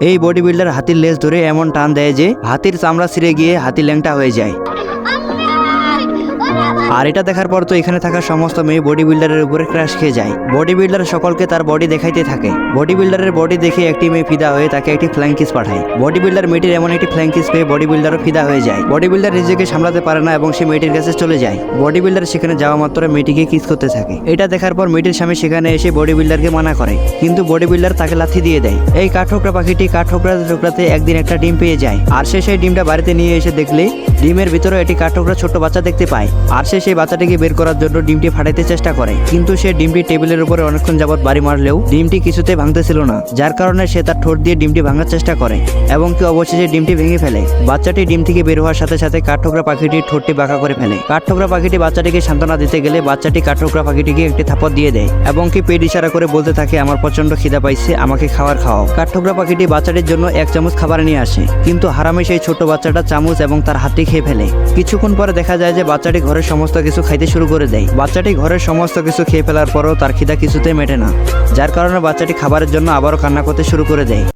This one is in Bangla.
এই বডি বিল্ডার হাতির লেজ ধরে এমন টান দেয় যে হাতির চামড়া ছিঁড়ে গিয়ে হাতি ল্যাংটা হয়ে যায়। আর এটা দেখার পর তো এখানে থাকা সমস্ত মেয়ে বডি বিল্ডারের উপরে ক্র্যাশ খেয়ে যায়। বডি বিল্ডার সকলকে তার বডি দেখাইতে থাকে। বডি বিল্ডারের বডি দেখে একটি মেয়ে ফিদা হয়ে তাকে একটি ফ্ল্যাঙ্কিস পাঠায়। বডি বিল্ডার মেয়েটির এমন একটি ফ্ল্যাঙ্কিস পেয়ে বডি বিল্ডারও ফিদা হয়ে যায়। বডি বিল্ডার নিজেকে সামলাতে পারে না এবং সে মেয়েটির কাছে চলে যায়। বডি বিল্ডার সেখানে যাওয়া মাত্র মেয়েটিকে কিস করতে থাকে। এটা দেখার পর মেয়েটির স্বামী সেখানে এসে বডি বিল্ডারকে মানা করে। কিন্তু বডি বিল্ডার তাকে লাথি দিয়ে দেয়। এই কাঠঠোকরা পাখিটি কাঠঠোকরাতে ঠোকরাতে একদিন একটা ডিম পেয়ে যায়। আর সে সেই ডিমটা বাড়িতে নিয়ে এসে দেখলে ডিমের ভিতরে একটি কাঠঠোকরা ছোট্ট বাচ্চা দেখতে পায়। আর সে সেই বাচ্চাটিকে বের করার জন্য ডিমটি ফাটাইতে চেষ্টা করে। কিন্তু সে ডিমটি টেবিলের উপরে অনেকক্ষণ যাবত বাড়ি মারলেও ডিমটি কিছুতে ভাঙতেছিল না, যার কারণে সে তার ঠোঁট দিয়ে ডিমটি ভাঙার চেষ্টা করে এবং কি অবশেষে ডিমটি ভেঙে ফেলে। বাচ্চাটি ডিম থেকে বের হওয়ার সাথে সাথে কাঠঠোকরা পাখিটির ঠোঁটটি বাঁকা করে ফেলে। কাঠঠোকরা পাখিটি বাচ্চাটিকে সান্ত্বনা দিতে গেলে বাচ্চাটি কাঠঠোকরা পাখিটিকে একটি থাপড় দিয়ে দেয় এবং কি পেট ইশারা করে বলতে থাকে, আমার প্রচণ্ড খিদা পাইছে, আমাকে খাবার খাওয়াও। কাঠঠোকরা পাখিটি বাচ্চাটির জন্য এক চামচ খাবার নিয়ে আসে, কিন্তু হারামে সেই ছোট বাচ্চাটা চামচ এবং তার হাতটি খেয়ে ফেলে। কিছুক্ষণ পরে দেখা যায় যে বাচ্চাটি ঘরের সমস্ত কিছু খাইতে শুরু করে দেয়। বাচ্চাটি ঘরের সমস্ত কিছু খেয়ে ফেলার পরও তার খিদা কিছুতে মেটে না, যার কারণে বাচ্চাটি খাবারের জন্য আবারও কান্না করতে শুরু করে দেয়।